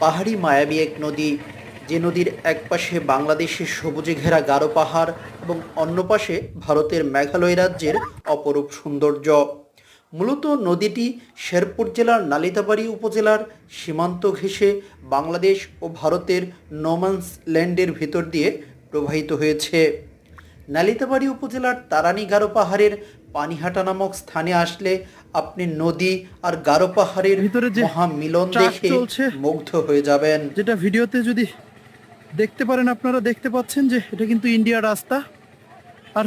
পাহাড়ি মায়াবী এক নদী, যে নদীর এক পাশে বাংলাদেশের সবুজে ঘেরা গারো পাহাড় এবং অন্য পাশে ভারতের মেঘালয় রাজ্যের অপরূপ সৌন্দর্য। মূলত নদীটি শেরপুর জেলার নালিতাবাড়ি উপজেলার সীমান্ত ঘেঁষে বাংলাদেশ ও ভারতের নোমান্স ল্যান্ডের ভিতর দিয়ে প্রবাহিত হয়েছে। নালিতাবাড়ি উপজেলার তারানি গারো পাহাড়ের পানিহাটা নামক স্থানে আসলে আপনি নদী আর গারো পাহাড়ের ভিতরে যে মহামিলন দেখে মুগ্ধ হয়ে যাবেন। যেটা ভিডিওতে যদি দেখতে পারেন আপনারা দেখতে পাচ্ছেন যে এটা কিন্তু ইন্ডিয়ার রাস্তা। আর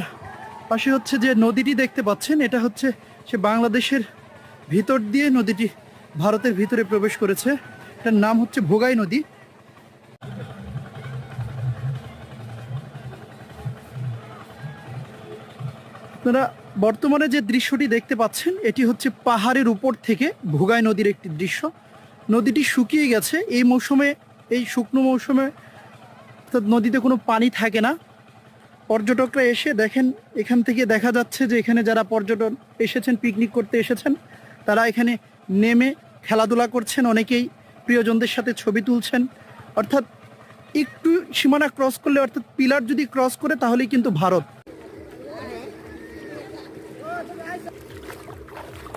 পাশে হচ্ছে যে নদীটি দেখতে পাচ্ছেন এটা হচ্ছে সে বাংলাদেশের ভিতর দিয়ে নদীটি ভারতের ভিতরে প্রবেশ করেছে। এটার নাম হচ্ছে ভোগাই নদী। আপনারা বর্তমানে যে দৃশ্যটি দেখতে পাচ্ছেন, এটি হচ্ছে পাহাড়ের উপর থেকে ভোগাই নদীর একটি দৃশ্য। নদীটি শুকিয়ে গেছে। এই মৌসুমে, এই শুকনো মৌসুমে নদীতে কোনো পানি থাকে না। পর্যটকরা এসে দেখেন, এখান থেকে দেখা যাচ্ছে যে এখানে যারা পর্যটন এসেছেন, পিকনিক করতে এসেছেন, তারা এখানে নেমে খেলাধুলা করছেন। অনেকেই প্রিয়জনদের সাথে ছবি তুলছেন। অর্থাৎ একটু সীমানা ক্রস করলে, অর্থাৎ পিলার যদি ক্রস করে, তাহলেই কিন্তু ভারত। Thank you.